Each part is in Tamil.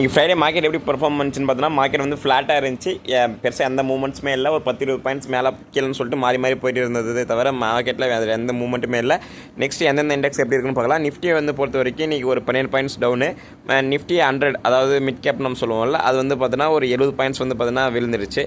இங்கே ஃப்ரைடே மார்க்கெட் எப்படி பெர்ஃபார்ம் பண்ணுச்சுன்னு பார்த்தோன்னா மார்க்கெட் வந்து ஃப்ளாட்டாக இருந்துச்சு. பெருசாக எந்த மூமெண்ட்ஸுமே இல்லை. ஒரு பத்து இருபது பாயிண்ட்ஸ் மேலே கீழேன்னு சொல்லிட்டு மாறி மாறி போயிட்டு இருந்தது தவிர மார்க்கெட்டில் வேறு எந்த மூமெண்ட்டுமே இல்லை. நெக்ஸ்ட் எந்தெந்த இண்டெக்ஸ் எப்படி இருக்குன்னு பார்க்கலாம். நிஃப்டியை வந்து பொறுத்த வரைக்கும் இன்றைக்கி ஒரு பன்னெண்டு பாயிண்ட்ஸ் டவுனு நிஃப்டி ஹண்ட்ரட் அதாவது மிட் கேப் நம்ம சொல்லுவோம்ல அது வந்து பார்த்தோன்னா ஒரு எழுபது பாயிண்ட்ஸ் வந்து பார்த்தோன்னா விழுந்துருச்சு.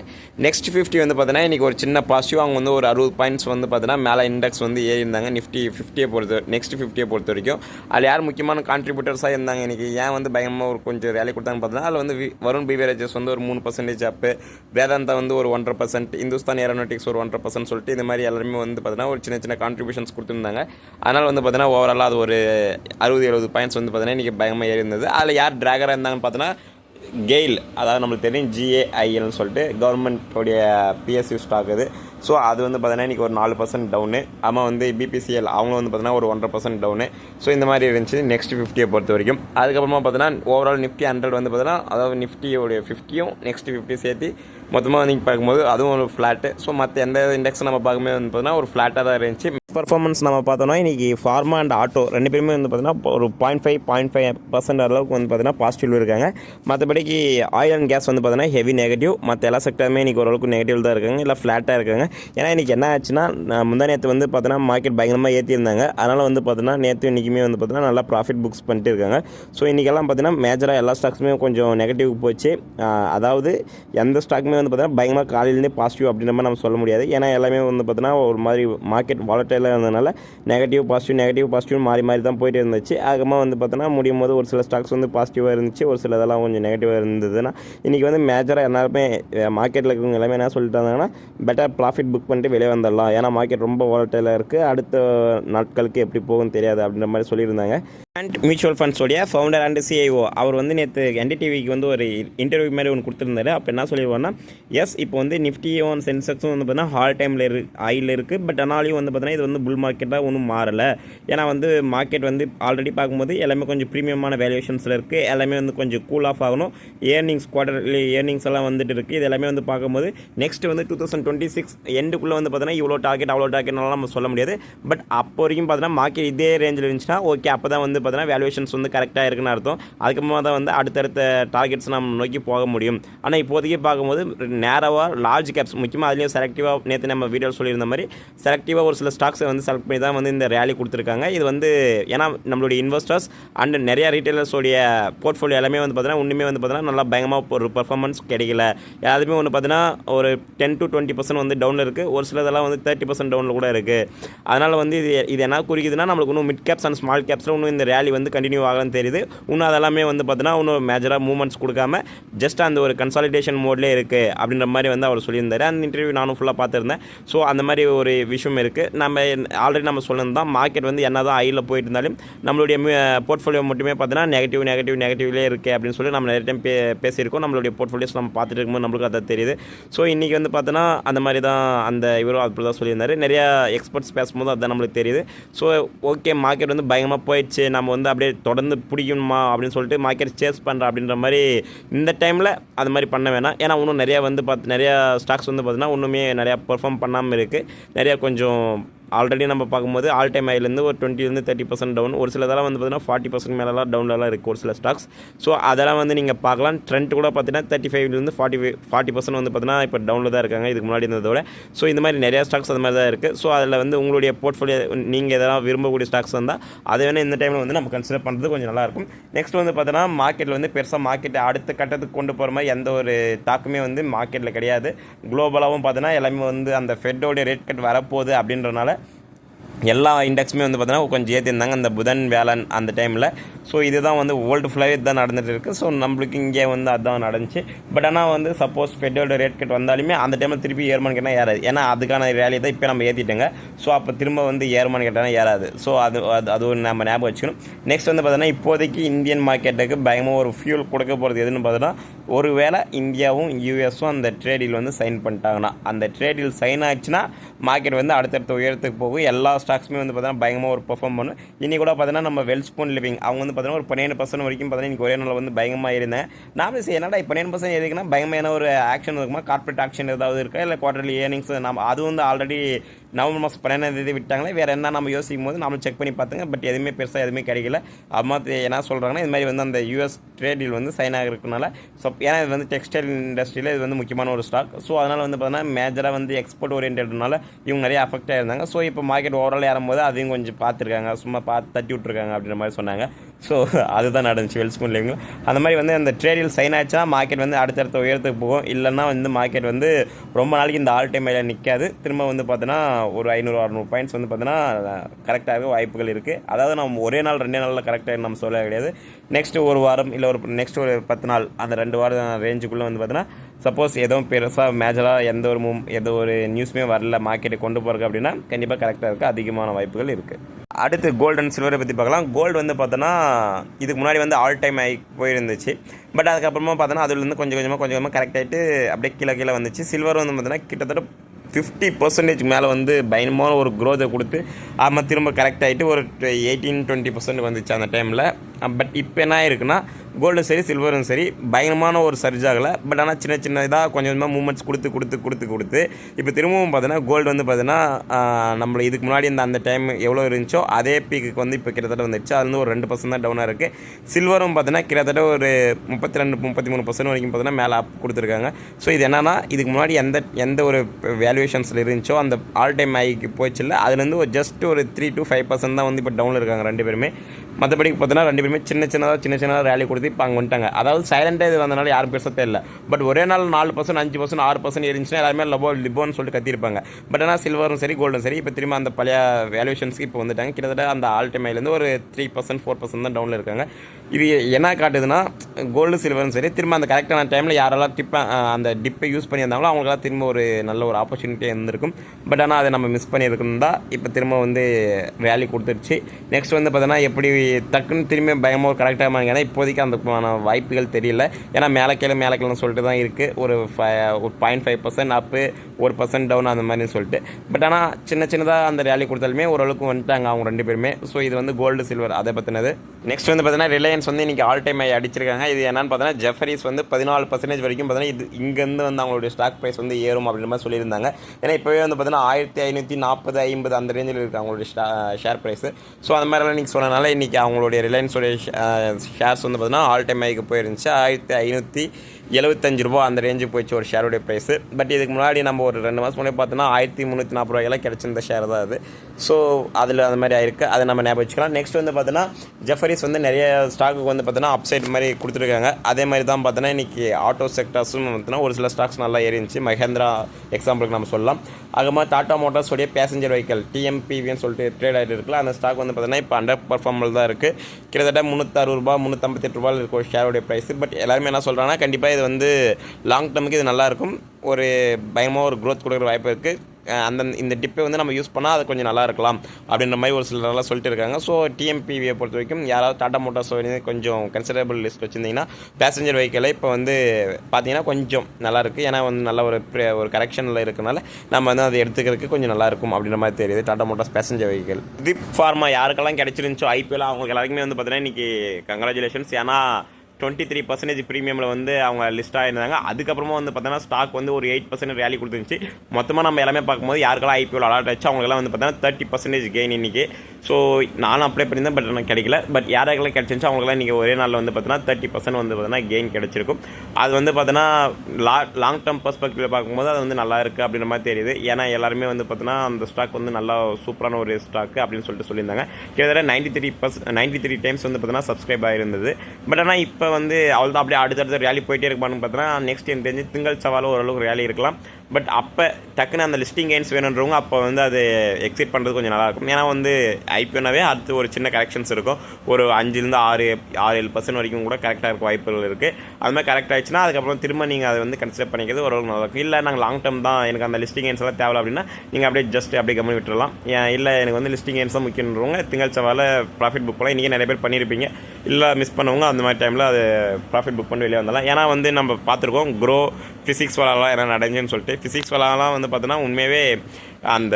நெக்ஸ்ட் ஃபிஃப்டி வந்து பார்த்தோன்னா இன்றைக்கி ஒரு சின்ன பாசிட்டிவ் அவங்க வந்து ஒரு அறுபது பாயிண்ட்ஸ் வந்து பார்த்தோன்னா மேலே இண்டெக்ஸ் வந்து ஏறி இருந்தாங்க நிஃப்டி ஃபிஃப்டியை பொறுத்த நெக்ஸ்ட் ஃபிஃப்டியை பொறுத்த வரைக்கும். அதில் யார் முக்கியமான கான்ட்ரிபியூட்டர்ஸாக இருந்தாங்க இன்றைக்கி ஏன் வந்து பயமாக ஒரு கொஞ்சம் வேலை கொடுத்தாங்கன்னு பார்த்தீங்கன்னா அதில் வந்து வருண் பிவேரேஜஸ் வந்து ஒரு மூணு பர்சன்டேஜ் அப்பு வேதாந்தா வந்து ஒரு ஒன்றரை பர்சன்ட் இந்துஸ்தான் ஏரோனாட்டிக்ஸ் ஒரு ஒன்றரை பர்சன்ட் சொல்லிட்டு இந்த மாதிரி எல்லாருமே வந்து பார்த்தீங்கன்னா ஒரு சின்ன சின்ன கான்ட்ரிபியூஷன்ஸ் கொடுத்துருந்தாங்க. அதனால் வந்து பார்த்தீங்கன்னா ஓவராலாக அது ஒரு அறுபது எழுபது பாயிண்ட்ஸ் வந்து பார்த்தீங்கன்னா இன்றைக்கி பயமாக ஏறி இருந்தது. அதில் யார் டிராகராக இருந்தாங்கன்னு பார்த்தோன்னா கெயில் அதாவது நம்மளுக்கு தெரியும் ஜிஏஐஎல்னு சொல்லிட்டு கவர்மெண்ட்டோடைய பிஎஸ்யூ ஸ்டாக் இது. ஸோ அது வந்து பார்த்தீங்கன்னா இன்றைக்கி ஒரு நாலு பர்சன்ட் டவுனு ஆமாம் வந்து பிபிசிஎல் அவங்க வந்து பார்த்தீங்கன்னா ஒரு ஒன்றரை பர்சன்ட் டவுனு ஸோ இந்த மாதிரி இருந்துச்சு நெக்ஸ்ட் ஃபிஃப்டியை பொறுத்த வரைக்கும். அதுக்கப்புறமா பார்த்தீங்கன்னா ஓவரால் நிஃப்டி ஹண்ட்ரட் வந்து பார்த்தீங்கன்னா அதாவது நிஃப்டியோடைய ஃபிஃப்டியும் நெக்ஸ்ட் ஃபிஃப்டி சேர்த்து மொத்தமாக வந்து பார்க்கும்போது அதுவும் ஒரு ஃப்ளாட்டு ஸோ மற்ற எந்த இண்டெக்ஸ் நம்ம பார்க்கும்போது வந்து பார்த்தீங்கன்னா ஒரு ஃப்ளாட்டாக தான் இருந்துச்சு. பர்ஃபார்மன்ஸ் நம்ம பார்த்தோம்னா இன்றைக்கி ஃபார்மா அண்ட் ஆட்டோ ரெண்டு பேருமே வந்து பார்த்தீங்கன்னா ஒரு point five point five percent அளவுக்கு வந்து பார்த்தீங்கன்னா பாசிட்டிவ் இருக்காங்க. மற்றபடிக்கு ஆயில் அண்ட் கேஸ் வந்து பார்த்தீங்கன்னா ஹெவி நெகட்டிவ் மற்ற எல்லா செக்டருமே இன்றைக்கி ஓரளவுக்கு நெகட்டிவ் தான் இருக்காங்க. இல்லை ஃப்ளாட்டாக இருக்காங்க. ஏன்னா இன்றைக்கி என்ன ஆச்சுன்னா நான் முந்தா நேற்று வந்து பார்த்தீங்கன்னா மார்க்கெட் பயங்கரமாக ஏற்றிருந்தாங்க அதனால் வந்து பார்த்தீங்கன்னா நேற்று இன்றைக்குமே வந்து பார்த்தீங்கன்னா நல்லா ப்ராஃபிட் புக்ஸ் பண்ணிட்டு இருக்காங்க. ஸோ இன்றைக்கெல்லாம் பார்த்தீங்கன்னா மேஜராக எல்லா ஸ்டாக்ஸுமே கொஞ்சம் நெகட்டிவ் போச்சு. அதாவது எந்த ஸ்டாக்குமே வந்து பார்த்தீங்கன்னா பயங்கரமாக காலையிலேருந்தே பாசிட்டிவ் அப்படின்ற மாதிரி நம்ம சொல்ல முடியாது. ஏன்னா எல்லாமே வந்து பார்த்தீங்கன்னா ஒரு மாதிரி மார்க்கெட் வாலட்டைலாக இருந்ததுனால நெகட்டிவ் பாசிட்டிவ் நெகட்டிவ் பாசிட்டிவ் மாறி மாறி தான் போயிட்டு இருந்துச்சு. அதுக்கப்புறமா வந்து பார்த்தோன்னா முடியும் போது ஒரு சில ஸ்டாக்ஸ் வந்து பாசிட்டிவாக இருந்துச்சு ஒரு சில இதெல்லாம் கொஞ்சம் நெகட்டிவாக இருந்ததுன்னா இன்றைக்கி வந்து மேஜராக எல்லாருமே மார்க்கெட்டில் இருக்கிறவங்க எல்லாமே என்ன சொல்லிட்டு இருந்தாங்கன்னா பெட்டர் ப்ராஃபிட் புக் பண்ணிட்டு வெளியே வந்துடலாம். ஏன்னா மார்க்கெட் ரொம்ப வாலட்டைலாக இருக்குது அடுத்த நாட்களுக்கு எப்படி போகும்னு தெரியாது அப்படின்ற மாதிரி சொல்லியிருந்தாங்க. அண்ட் மியூச்சுவல் ஃபண்ட்ஸோடைய ஃபவுண்டர் அண்ட் சிஐஓ அவர் வந்து நேற்று என்டிடிவிக்கு வந்து ஒரு இன்டர்வியூ மாதிரி ஒன்று கொடுத்துருந்தாரு. அப்போ என்ன சொல்லிடுவோம்னா எஸ் இப்போ வந்து நிஃப்டியும் சென்செக்ஸும் வந்து பார்த்தீங்கன்னா ஹால் டைமில் இரு ஆயில் இருக்குது பட் ஆனாலையும் வந்து பார்த்தீங்கன்னா இது வந்து புல் மார்க்கெட்டாக ஒன்றும் மாறலை. ஏன்னா வந்து மார்க்கெட் வந்து ஆல்ரெடி பார்க்கும்போது எல்லாமே கொஞ்சம் ப்ரீமியமான வேல்யூஷன்ஸில் இருக்குது எல்லாமே வந்து கொஞ்சம் கூல் ஆஃப் ஆகணும். ஏர்னிங்ஸ் குவார்டர்லி ஏர்னிங்ஸ் எல்லாம் வந்துட்டு இருக்குது இது எல்லாமே வந்து பார்க்கும்போது நெக்ஸ்ட் வந்து டூ தௌசண்ட் டுவெண்ட்டி சிக்ஸ் எண்டுக்குள்ளே வந்து பார்த்தீங்கன்னா இவ்வளோ டார்கெட் அவ்வளோ டார்கெட்னால நம்ம சொல்ல முடியாது. பட் அப்போ வரைக்கும் பார்த்தீங்கன்னா மார்க்கெட் இதே ரேஞ்சில் இருந்துச்சுன்னா ஓகே அப்போ தான் வந்து பார்த்தீங்கன்னா வேல்யூவேஷன்ஸ் வந்து கரெக்டாக இருக்குன்னு அர்த்தம். அதுக்கப்புறமா தான் வந்து அடுத்தடுத்த டார்கெட்ஸ் நம்ம நோக்கி போக முடியும். ஆனால் இப்போதைக்கு பார்க்கும்போது நேரவாக லார்ஜ் கேப்ஸ் முக்கியமாக அதுலேயும் செலக்டிவாக நேற்று நம்ம வீடியோ சொல்லியிருந்த மாதிரி செலக்டிவாக ஒரு சில ஸ்டாக்ஸை வந்து செலக்ட் பண்ணி தான் வந்து இந்த ரேலி கொடுத்துருக்காங்க. இது வந்து ஏன்னா நம்மளுடைய இன்வெஸ்டர்ஸ் அண்ட் நிறையா ரீட்டைலர்ஸோடைய போர்ட்ஃபோலியோ எல்லாமே வந்து பார்த்தீங்கன்னா ஒன்றுமே வந்து பார்த்தீங்கன்னா நல்லா பயங்கரமாக ஒரு பர்ஃபார்மன்ஸ் கிடைக்கல. எல்லாத்துமே வந்து பார்த்தீங்கன்னா ஒரு டென் டு டுவெண்ட்டி பர்சன்ட் வந்து டவுனில் இருக்குது ஒரு சிலதெல்லாம் வந்து தேர்ட்டி பர்சன்ட் டவுனில் கூட இருக்குது அதனால் வந்து இது இது என்ன குறிக்குதுன்னா நம்மளுக்கு இன்னும் மிட் கேப்ஸ் அண்ட் ஸ்மால் கேப்ஸில் இன்னும் இந்த ரேலி வந்து கண்டினியூ ஆகலாம்னு தெரியுது. இன்னும் அதெல்லாமே வந்து பார்த்தீங்கன்னா இன்னும் மேஜராக மூவ்மெண்ட்ஸ் கொடுக்காம ஜஸ்ட் அந்த ஒரு கன்சாலிடேஷன் மோட்லேயே இருக்குது அப்படின்ற மாதிரி வந்து அவர் சொல்லியிருந்தார். அந்த இன்டர்வியூ நானும் ஃபுல்லாக பார்த்துருந்தேன். ஸோ அந்த மாதிரி ஒரு விஷயம் இருக்குது நம்ம ஆல்ரெடி நம்ம சொன்னது தான். மார்க்கெட் வந்து என்ன தான் ஐயில் போயிட்டு இருந்தாலும் நம்மளுடைய போர்ட்ஃபோலியோ மட்டுமே பார்த்தீங்கன்னா நெகட்டிவ் நெகட்டிவ் நெகட்டிவ்லேயே இருக்குது அப்படின்னு சொல்லி நம்ம நிறைய டைம் பே பேசியிருக்கோம். நம்மளுடைய போர்ட்ஃபோலியோஸ் நம்ம பார்த்துட்டு இருக்கும்போது நம்மளுக்கு அதை தெரியுது. ஸோ இன்றைக்கி வந்து பார்த்தோன்னா அந்த மாதிரி தான் அந்த இவரும் அப்படி தான் சொல்லியிருந்தார். நிறையா எக்ஸ்பர்ட்ஸ் பேசும்போது அதுதான் நம்மளுக்கு தெரியுது. ஸோ ஓகே மார்க்கெட் வந்து பயங்கரமாக போயிடுச்சு. நம்ம நம்ம வந்து அப்படியே தொடர்ந்து பிடிக்கணுமா அப்படின்னு சொல்லிட்டு மார்க்கெட் சேஸ் பண்ணுற அப்படின்ற மாதிரி இந்த டைமில் அது மாதிரி பண்ண வேணாம். ஏன்னா இன்னும் நிறையா வந்து பார்த்து நிறையா ஸ்டாக்ஸ் வந்து பார்த்தீங்கன்னா இன்னுமே நிறையா பெர்ஃபார்ம் பண்ணாமல் இருக்குது நிறையா கொஞ்சம் ஆல்ரெடி நம்ம பார்க்கும்போது ஆல் டைம் ஐலேருந்து ஒரு டுவெண்ட்டிலேருந்து தேர்ட்டி பர்சன்ட் டவுன் ஒரு சிலதெல்லாம் வந்து பார்த்தீங்கன்னா ஃபார்ட்டி பர்சன்ட் மேலெலாம் டவுன்லலாம் இருக்குது ஒரு சில ஸ்டாக்ஸ் ஸோ அதெல்லாம் வந்து நீங்கள் பார்க்கலாம். ட்ரெண்ட் கூட பார்த்தீங்கன்னா தேர்ட்டி ஃபைவ்லேருந்து ஃபார்ட்டி ஃபைவ் ஃபார்ட்டி பர்சன்ட் வந்து பார்த்தீங்கன்னா இப்போ டவுனில் தான் இருக்காங்க. இதுக்கு முன்னாடி இருந்ததோட ஸோ இந்த மாதிரி நிறையா ஸ்டாக்ஸ் அது மாதிரி தான் இருக்குது ஸோ அதில் வந்து உங்களுடைய போர்ட்ஃபோலியோ நீங்கள் எதெல்லாம் விரும்பக்கூடிய ஸ்டாக்ஸ் வந்தால் அதை வேணால் இந்த டைமில் வந்து நம்ம கன்சிடர் பண்ணுறது கொஞ்சம் நல்லாயிருக்கும் நெக்ஸ்ட் வந்து பார்த்தீங்கன்னா மார்க்கெட்டில் வந்து பெருசாக மார்க்கெட்டை அடுத்த கட்டத்துக்கு கொண்டு போகிற மாதிரி எந்த ஒரு தாக்குமே வந்து மார்க்கெட்டில் கிடையாது. குளோபலாகவும் பார்த்தீங்கன்னா எல்லாமே வந்து அந்த ஃபெட்டோடைய ரேட் கட் வரப்போகுது அப்படின்றனால எல்லா இண்டெக்ஸுமே வந்து பார்த்தீங்கன்னா கொஞ்சம் ஏற்றிருந்தாங்க அந்த புதன் வேலன் அந்த டைமில் ஸோ இதுதான் வந்து வேர்ல்டு ஃபுல்லாகவே தான் நடந்துகிட்டு இருக்குது ஸோ நம்மளுக்கு இங்கே வந்து அதுதான் நடந்துச்சு. பட் ஆனால் வந்து சப்போஸ் ஃபெட்ரோட ரேட் கட் வந்தாலுமே அந்த டைமில் திருப்பி ஏர்மான் கேட்டால் ஏறாது. ஏன்னா அதுக்கான ரேலி தான் இப்போ நம்ம ஏற்றிட்டோங்க ஸோ அப்போ திரும்ப வந்து ஏர்மான் கேட்டால் ஏறாது. ஸோ அது அது அது ஒரு நம்ம ஞாபகம் வச்சுக்கணும். நெக்ஸ்ட் வந்து பார்த்தீங்கன்னா இப்போதைக்கு இந்தியன் மார்க்கெட்டுக்கு பயமாக ஒரு ஃபியூல் கொடுக்க போகிறது எதுன்னு பார்த்தோன்னா ஒரு வேளை இந்தியாவும் யூஎஸும் அந்த ட்ரேடில் வந்து சைன் பண்ணிட்டாங்கன்னா அந்த ட்ரேடில் சைன் ஆச்சுன்னா மார்க்கெட் வந்து அடுத்தடுத்த உயரத்துக்கு போகும். எல்லா ஸ்டாக்ஸுமே வந்து பார்த்தீங்கன்னா பயங்கரமாக ஒரு பர்ஃபார்ம் பண்ணும். இன்னி கூட பார்த்தீங்கன்னா நம்ம வெல் ஸ்பூன் லிவிங் அவங்க வந்து பார்த்தீங்கன்னா ஒரு பன்னெண்டு பர்சன்ட் வரைக்கும் பார்த்தீங்கன்னா இன்னைக்கு ஒரே நாள் வந்து பயங்கரமாக இருந்தேன் நான் சரி என்னடா பன்னெண்டு பர்சன்ட் எதுக்குன்னா பயங்கரமான ஒரு ஆக்ஷன் இருக்குமா? கார்பரேட் ஆக்ஷன் ஏதாவது இருக்கா? இல்லை குவார்டர்லி ஏர்னிங்ஸ் நம்ம அது வந்து ஆல்ரெடி நவம்பர் மாதம் பன்னெண்டாம் தேதி விட்டாங்களே வேறு என்ன நம்ம யோசிக்கும் போது நம்மளும் செக் பண்ணி பார்த்துங்க. பட் எதுவுமே பெருசாக எதுவுமே கிடைக்கல. அம்மா என்ன சொல்கிறாங்கன்னா இது மாதிரி வந்து அந்த யூஎஸ் ட்ரேட் டீல் வந்து சைன் ஆகிருக்கனால ஸோ ஏன்னா இது வந்து டெக்ஸ்டைல் இண்டஸ்ட்ரியில் இது வந்து முக்கியமான ஒரு ஸ்டாக் ஸோ அதனால் வந்து பார்த்தீங்கன்னா மேஜராக வந்து எக்ஸ்போர்ட் ஓரியன்டட்னால இவங்க நிறைய அஃபெக்ட் ஆயிருந்தாங்க. ஸோ இப்போ மார்க்கெட் ஓவரால் ஏறும்போது அதையும் கொஞ்சம் பார்த்துருக்காங்க. சும்மா பார்த்து தட்டி விட்ருக்காங்க அப்படின்ற மாதிரி சொன்னாங்க. ஸோ அதுதான் நடந்துச்சு வெல்ஸ்பூன் லிவிங்கில் அந்த மாதிரி வந்து அந்த ட்ரேடில் சைன் ஆச்சுன்னா மார்க்கெட் வந்து அடுத்தடுத்த உயரத்துக்கு போகும். இல்லைன்னா வந்து மார்க்கெட் வந்து ரொம்ப நாளைக்கு இந்த ஆல் டைம் நிற்காது திரும்ப வந்து பார்த்தீங்கன்னா ஒரு ஐநூறு அறநூறு பாயிண்ட்ஸ் வந்து பார்த்தீங்கன்னா கரெக்டாகவே வாய்ப்புகள் இருக்குது அதாவது நம்ம ஒரே நாள் ரெண்டே நாளில் கரெக்டாக நம்ம சொல்ல கிடையாது. நெக்ஸ்ட்டு ஒரு வாரம் இல்லை ஒரு நெக்ஸ்ட் ஒரு பத்து நாள் அந்த ரெண்டு வாரம் ரேஞ்சுக்குள்ளே வந்து பார்த்தீங்கன்னா சப்போஸ் எதுவும் பெருசாக மேஜராக எந்த ஒரு மூம் எந்த ஒரு நியூஸுமே வரல மார்க்கெட்டை கொண்டு போகிறக்கு அப்படின்னா கண்டிப்பாக கரெக்டாக இருக்குது அதிகமான வாய்ப்புகள் இருக்குது அடுத்து கோல்டு அண்ட் சில்வரை பற்றி பார்க்கலாம். கோல்டு வந்து பார்த்தோன்னா இதுக்கு முன்னாடி வந்து ஆல் டைம் ஆகி போயிருந்துச்சு. பட் அதுக்கப்புறமா பார்த்தோன்னா அதுலேருந்து கொஞ்சம் கொஞ்சமாக கொஞ்சம் கொஞ்சமாக கரெக்ட் ஆகிட்டு அப்படியே கீழே கீழே வந்துச்சு. சில்வர் வந்து பார்த்தோன்னா கிட்டத்தட்ட ஃபிஃப்டி பர்சன்டேஜ் மேலே வந்து பயங்கரமான ஒரு க்ரோத்தை கொடுத்து ஆமாம் திரும்ப கரெக்ட் ஆகிட்டு ஒரு எயிட்டீன் டுவெண்ட்டி பர்சன்ட் வந்துச்சு அந்த டைமில் பட் இப்போ என்ன ஆயிருக்குன்னா கோல்டும் சரி சில்வரும் சரி பயங்கரமான ஒரு சர்ஜ் ஆகலை. பட் ஆனால் சின்ன சின்ன இதாக கொஞ்சம் கொஞ்சமாக மூமெண்ட்ஸ் கொடுத்து கொடுத்து கொடுத்து கொடுத்து இப்போ திரும்பவும் பார்த்தீங்கன்னா கோல்டு வந்து பார்த்தீங்கன்னா நம்மளை இதுக்கு முன்னாடி இந்த அந்த டைம் எவ்வளோ இருந்துச்சோ அதே பீக்குக்கு வந்து இப்போ கிட்டத்தட்ட வந்துடுச்சு அது வந்து ஒரு ரெண்டு பர்சன்ட் தான் டவுனாக இருக்குது சில்வரும் பார்த்தீங்கன்னா கிட்டத்தட்ட ஒரு முப்பத்தி ரெண்டு முப்பத்தி மூணு பர்சன்ட் வரைக்கும் பார்த்தீங்கன்னா மேலே அப் கொடுத்துருக்காங்க. ஸோ இது என்னன்னா இதுக்கு முன்னாடி எந்த எந்த ஒரு வேல்யூவேஷன்ஸில் இருந்துச்சோ அந்த ஆல் டைம் ஐக்கு போச்சுல்ல அதுலேருந்து ஒரு ஜஸ்ட் ஒரு த்ரீ டு ஃபைவ் பர்சன்ட் தான் வந்து இப்போ டவுனில் இருக்காங்க ரெண்டு பேருமே. மற்றபடி பார்த்தீங்கன்னா ரெண்டு பேருமே சின்ன சின்னதாக சின்ன சின்னதாக ரேலி கொடுத்து இப்போ அங்கே வந்துட்டாங்க. அதாவது சைலண்டாக இது வந்தனால யாரும் பெருசாக தெரியல. பட் ஒரே நாள் நாலு பர்சன்ட் அஞ்சு பர்சன்ட் ஆறு பர்சன்ட் இருந்துச்சுன்னா எல்லாருமே லபோ லிபோன்னு சொல்லிட்டு கத்திருப்பாங்க பட் ஆனால் சில்வரும் சரி கோல்டும் சரி இப்போ திரும்ப அந்த பழைய வேல்யூஷன்ஸ்க்கு இப்போ வந்துட்டாங்க. கிட்டத்தட்ட அந்த ஆல் டைம் ஒரு த்ரீ பர்சன்ட் ஃபோர் பர்சன்ட் தான் டவுனில் இருக்காங்க. இது என்ன காட்டுதுன்னா கோல்டு சில்வரும் சரி திரும்ப அந்த கரெக்டான டைமில் யாரெல்லாம் டிப்பை அந்த டிப்பை யூஸ் பண்ணியிருந்தாங்களோ அவங்களுக்கெல்லாம் திரும்ப ஒரு நல்ல ஒரு ஆப்பர்ச்சுனிட்டியாக இருந்திருக்கும். பட் ஆனால் அதை நம்ம மிஸ் பண்ணியிருக்கணும் தான் இப்போ திரும்ப வந்து வேல்யூ கொடுத்துருச்சு. நெக்ஸ்ட் வந்து பார்த்தீங்கன்னா எப்படி டக்குன்னு திரும்பி பயமாக ஒரு கரெக்டாக ஏன்னா இப்போதைக்கு அந்த வாய்ப்புகள் தெரியல. ஏன்னா மேலே கீழே மேலே கீழே சொல்லிட்டு தான் இருக்குது ஒரு ஃபை ஒரு பாயிண்ட் ஃபைவ் பர்சன்ட் அப்பு ஒரு பர்சன்ட் டவுன் அந்த மாதிரி சொல்லிட்டு. பட் ஆனால் சின்ன சின்னதாக அந்த ரேலி கொடுத்தாலுமே ஓரளவுக்கு வந்துட்டாங்க அவங்க ரெண்டு பேருமே. ஸோ இது வந்து கோல்டு சில்வர் அதை பற்றினது நெக்ஸ்ட் வந்து பார்த்தீங்கன்னா ரிலையன்ஸ் வந்து இன்றைக்கி ஆல் டைம் அடிச்சிருக்காங்க. இது என்னன்னு பார்த்தீங்கன்னா ஜெஃபரிஸ் வந்து பதினாலு பர்சன்டேஜ் வரைக்கும் பார்த்தீங்கன்னா இது இங்கேருந்து வந்து அவங்களுடைய ஸ்டாக் ப்ரைஸ் வந்து ஏறும் அப்படின்ற மாதிரி சொல்லியிருந்தாங்க. ஏன்னா இப்போவே வந்து பார்த்தீங்கன்னா ஆயிரத்தி ஐநூற்றி நாற்பது ஐம்பது அந்த ரேஞ்சில் இருக்குது அவங்களுடைய ஷேர் ப்ரைஸ் ஸோ அந்த மாதிரிலாம் நீங்கள் சொன்னனால இன்றைக்கி அவங்களுடைய ரிலையன்ஸோடைய ஷேர்ஸ் வந்து பார்த்தீங்கன்னா ஆல் டைம் ஐக்கு போயிருந்துச்சு. ஆயிரத்தி ஐநூற்றி எழுபத்தஞ்சு ரூபா அந்த ரேஞ்சுக்கு போயிடுச்சு ஒரு ஷேருடைய ப்ரைஸ் பட் இதுக்கு முன்னாடி நம்ம ஒரு ரெண்டு மாதம் முன்னாடி பார்த்தோன்னா ஆயிரத்தி முந்நூற்றி நாற்பது ரூபாயெல்லாம் கிடச்சிருந்த ஷேர் தான் அது. ஸோ அதில் அந்த மாதிரி ஆயிருக்கு. அதை நம்ம ஞாபகம் வச்சுக்கலாம். நெக்ஸ்ட் வந்து பார்த்தோன்னா ஜெஃபரிஸ் வந்து நிறைய ஸ்டாக்கு வந்து பார்த்தோன்னா அப்சைட் மாதிரி கொடுத்துருக்காங்க. அதே மாதிரி தான் பார்த்தோன்னா இன்றைக்கி ஆட்டோ செக்டர்ஸும் பார்த்தோன்னா ஒரு சில ஸ்டாக்ஸ் நல்லா ஏறிஞ்சி மஹேந்திரா எக்ஸாம்பிளுக்கு நம்ம சொல்லலாம். அதுமாதிரி டாட்டா மோட்டார்ஸ் உடைய பேசஞ்சர் வெஹிக்கல் டிஎம்பிவின்னு சொல்லிட்டு ட்ரேட் ஆகிட்டு இருக்குல்ல அந்த ஸ்டாக் வந்து பார்த்தோன்னா இப்போ அண்டர் பர்ஃபார்மல் தான் இருக்குது கிட்டத்தட்ட முந்நூற்றறுபது ரூபா முந்நூற்றம்பத்தெட்டு ரூபாயில் இருக்க ஒரு ஷேருடைய ப்ரைஸ் பட் எல்லாருமே என்ன சொல்கிறாங்கன்னா கண்டிப்பாக இது வந்து லாங் டர்முக்கு இது நல்லாயிருக்கும். ஒரு பயமாக ஒரு க்ரோத் கொடுக்குற வாய்ப்பு இருக்குது அந்த இந்த டிப்பை வந்து நம்ம யூஸ் பண்ணால் அது கொஞ்சம் நல்லா இருக்கலாம் அப்படின்ற மாதிரி ஒரு சிலரெல்லாம் சொல்லிட்டு இருக்காங்க. ஸோ டிஎம்பிவியை பொறுத்த வரைக்கும் யாராவது டாடா மோட்டார்ஸ் வந்து கொஞ்சம் கன்சிடரபிள் லிஸ்ட் வச்சுருந்தீங்கன்னா பேசஞ்சர் வெஹிக்கிளை இப்போ வந்து பார்த்தீங்கன்னா கொஞ்சம் நல்லா இருக்குது ஏன்னா வந்து நல்ல ஒரு ஒரு கரெக்ஷனில் இருக்கனால நம்ம வந்து அதை எடுத்துக்கிறதுக்கு கொஞ்சம் நல்லா இருக்கும் அப்படின்ற மாதிரி தெரியுது டாடா மோட்டார்ஸ் பேசஞ்சர் வெஹிக்கிள் திப் ஃபார்மா யாருக்கெல்லாம் கிடச்சிருந்துச்சோ ஐபிஎல் அவங்களுக்கு எல்லாருக்குமே வந்து பார்த்தீங்கன்னா இன்றைக்கி கங்க்ராச்சுலேஷன்ஸ் ஏன்னா டுவெண்ட்டி த்ரீ பர்சன்டேஜ் ப்ரீமியமில் வந்து அவங்க லிஸ்ட் ஆயிருந்தாங்க. அதுக்கப்புறமா வந்து பார்த்தீங்கன்னா ஸ்டாக் வந்து ஒரு எயிட் பர்சன்ட் ரேலி கொடுத்துருந்துச்சு. மொத்தமாக நம்ம எல்லாமே பார்க்கும்போது யாருக்கெல்லாம் ஐபிஎல் அலாட் ஆச்சு அவங்களுக்குலாம் வந்து பார்த்தீங்கன்னா தேர்ட்டி பர்சன்டேஜ் கெயின் இன்னைக்கு. ஸோ நானும் அப்ளை பண்ணியிருந்தேன் பட் எனக்கு கிடைக்கல. பட் யாராக்கெல்லாம் கிடைச்சிருந்துச்சோ அவங்களுக்குலாம் இன்றைக்கி ஒரே நாளில் வந்து பார்த்தீங்கன்னா தேர்ட்டி பர்சன்ட் வந்து பார்த்தீங்கன்னா கெயின் கிடச்சிருக்கும். அது வந்து பார்த்தீங்கன்னா லா லாங் டேர்ம் பர்ஸ்பெக்டிவில் பார்க்கும்போது அது வந்து நல்லா இருக்குது அப்படின்ற மாதிரி தெரியுது. ஏன்னா எல்லாருமே வந்து பார்த்தீங்கன்னா அந்த ஸ்டாக் வந்து நல்லா சூப்பரான ஒரு ஸ்டாக் அப்படின்னு சொல்லிட்டு சொல்லியிருந்தாங்க. கிட்டத்தட்ட நைன்டி த்ரீ பர்ஸ் நைன்டி த்ரீ டைம்ஸ் வந்து பார்த்தீங்கன்னா சப்ஸ்கிரைப் ஆகிருந்தது பட் ஆனால் இப்போ வந்து அவ்வளோ அப்படியே அடுத்தடுத்த ரேலி போயிட்டே இருப்பான்னு பார்த்தோன்னா நெக்ஸ்ட் எனக்கு தெரிஞ்சு திங்கள் சவாலும் ஓரளவுக்கு ரேலி இருக்கலாம். பட் அப்போ டக்குன்னு அந்த லிஸ்டிங் கெயின்ஸ் வேணுன்றவங்க அப்போ வந்து அது எக்ஸிட் பண்ணுறது கொஞ்சம் நல்லா இருக்கும் ஏன்னா வந்து ஐபிஓனாவே அடுத்து ஒரு சின்ன கரெக்ஷன்ஸ் இருக்கும். ஒரு அஞ்சுலேருந்து ஆறு ஆறு ஏழு பர்சன்ட் வரைக்கும் கூட கரெக்டாக இருக்க வாய்ப்புகள் இருக்குது அது மாதிரி கரெக்ட் ஆயிடுச்சுன்னா அதுக்கப்புறம் திரும்ப நீங்கள் அதை வந்து கன்சிடர் பண்ணிக்கிறது ஓரளவுக்கு நல்லா இருக்கும் இல்லை நாங்கள் லாங் டேர்ம் தான் எனக்கு அந்த லிஸ்டிங் கெயின்ஸ் எல்லாம் தேவை அப்படின்னா நீங்கள் அப்படியே ஜஸ்ட் அப்படியே கம்மி விட்டுடலாம் இல்லை எனக்கு வந்து லிஸ்டிங் கெயின்ஸ் தான் முக்கியன்றவங்க திங்கள் செவ்வாயில் ப்ராஃபிட் புக் பண்ணலாம். இன்றைக்கி நிறைய பேர் பண்ணியிருப்பீங்க. இல்லை மிஸ் பண்ணவங்க அந்த மாதிரி டைமில் அது ப்ராஃபிட் புக் பண்ணி வெளியே வந்தலாம் ஏன்னா வந்து நம்ம பார்த்துருக்கோம் க்ரோ ஃபிசிக்ஸ் வளாலாம் என்ன நடந்துச்சுன்னு சொல்லிட்டு ஃபிசிக்ஸ் வளாகலாம் வந்து பார்த்தோன்னா உண்மையாகவே அந்த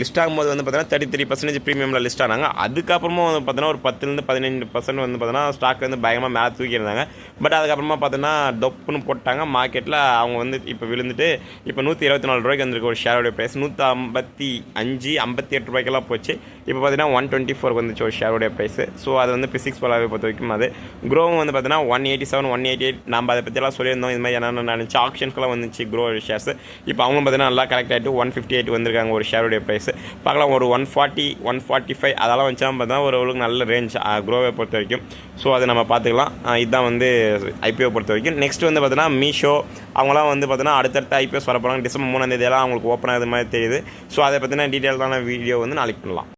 லிஸ்ட் ஆகும்போது வந்து பார்த்தீங்கன்னா தேர்ட்டி த்ரீ பர்சன்டேஜ் ப்ரீமியமில் லிஸ்ட் ஆனாங்க. அதுக்கப்புறமா வந்து பார்த்தீங்கன்னா ஒரு பத்துலேருந்து பதினஞ்சு பர்சன்ட் வந்து பார்த்தீங்கன்னா ஸ்டாக் வந்து பயங்கரமாக மேலே தூக்கியிருந்தாங்க பட் அதுக்கப்புறமா பார்த்தீங்கன்னா டொப்புன்னு போட்டாங்க. மார்க்கெட்டில் அவங்க வந்து இப்போ விழுந்துட்டு இப்போ நூற்றி இருபத்தி நாலு ரூபாய்க்கு வந்திருக்கு ஒரு ஷேரோடைய ப்ரைஸ் நூற்றி ஐம்பத்தி அஞ்சு ஐம்பத்தி எட்டு ரூபாய்க்கெல்லாம் போச்சு. இப்போ பார்த்தீங்கன்னா ஒன் டுவெண்ட்டி ஃபோருக்கு வந்துச்சு ஒரு ஷேருடைய ப்ரைஸ் ஸோ அது வந்து பிசிக்ஸ் பலாவை பொறுத்த வரைக்கும் அது. க்ரோவும் வந்து பார்த்தீங்கன்னா one eighty seven one eighty eight நம்ம அதை பற்றியெல்லாம் சொல்லியிருந்தோம். இது மாதிரி என்னென்ன நினச்சி ஆப்ஷன்ஸ்க்கெல்லாம் வந்துச்சு க்ரோ ஷேர்ஸ் இப்போ அவங்க பார்த்தீங்கன்னா நல்லா கரெக்ட் ஆகிட்டு ஒன் ஃபிஃப்டி எயிட் வந்திருக்காங்க ஒரு ஷேருடைய ப்ரைஸ் பார்க்கலாம் ஒரு one forty one forty five அதெல்லாம் வந்துச்சுன்னா பார்த்தீங்கன்னா ஒரு ஓரளவுக்கு நல்ல ரேஞ்ச் க்ரோவை பொறுத்த வரைக்கும். ஸோ அதை நம்ம பார்த்துக்கலாம். இதுதான் வந்து ஐபிஓ பொறுத்த வரைக்கும். நெக்ஸ்ட் வந்து பார்த்தீங்கன்னா மீஷோ அவங்களாம் வந்து பார்த்தீங்கன்னா அடுத்தடுத்த ஐபிஎஸ் வர போகிறாங்க டிசம்பர் மூணாம் தேதியெல்லாம் அவங்களுக்கு ஓப்பன் ஆகுது மாதிரி தெரியுது. ஸோ அதை பற்றின டீட்டெயிலான வீடியோ வந்து நாளைக்கு பண்ணலாம்.